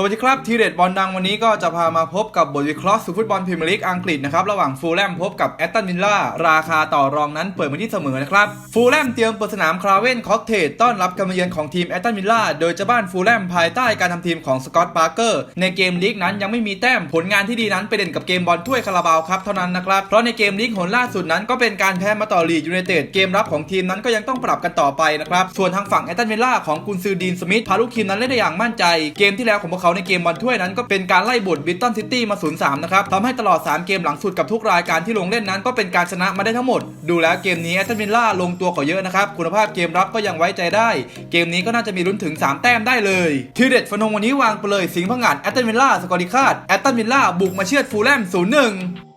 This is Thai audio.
สวัสดีครับ ทีเด็ดบอลดังวันนี้ก็จะพามาพบกับบทวิเคราะห์สู่ฟุตบอลพรีเมียร์ลีกอังกฤษนะครับ ระหว่างฟูลแลมพบกับแอตตันวิลล่าราคาต่อรองนั้นเปิดมาที่เสมอนะครับ ฟูลแลมเตรียมเปิดสนามคราเวนคอกเทจต้อนรับการมาเยือนของทีมแอตตันวิลล่าโดยเจะบ้านฟูลแลมภายใต้การทำทีมของสกอตต์ปาร์เกอร์ในเกมลีกนั้นยังไม่มีแต้มผลงานที่ดีนั้นไปเด่นกับเกมบอลถ้วยคาราบาวครับเท่านั้นนะครับเพราะในเกมลีกหนล่าสุดนั้นก็เป็นการแพ้มาต่อลีดยูไนเต็ดเกมรับของทีมนั้นก็ยังต้องปรับกันต่อไปนะครับส่วนทางฝั่งแอตตันวิลล่าของกุนซือดีนสมิธพาลูกทีมนั้นเล่นได้อย่างมั่นใจเกมที่แล้วของพวกเขาาในเกมบอลถ้วยนั้นก็เป็นการไล่บุตรบิตตันซิตี้มา0ูนะครับทำให้ตลอด 3 เกมหลังสุดกับทุกรายการที่ลงเล่นนั้นก็เป็นการชนะมาได้ทั้งหมด ดูแล้วเกมนี้แอตตันวิลล่าลงตัวกว่าเยอะนะครับ คุณภาพเกมรับก็ยังไว้ใจได้ เกมนี้ก็น่าจะมีลุ้นถึง 3 แต้มได้เลยทีเด็ดฟนงวันนี้วางไปเลยสิงห์พังงาดแอตตันวิลล่าสกอริคาดแอตตันวิลล่าบุกมาเชือดฟูลแลม0-1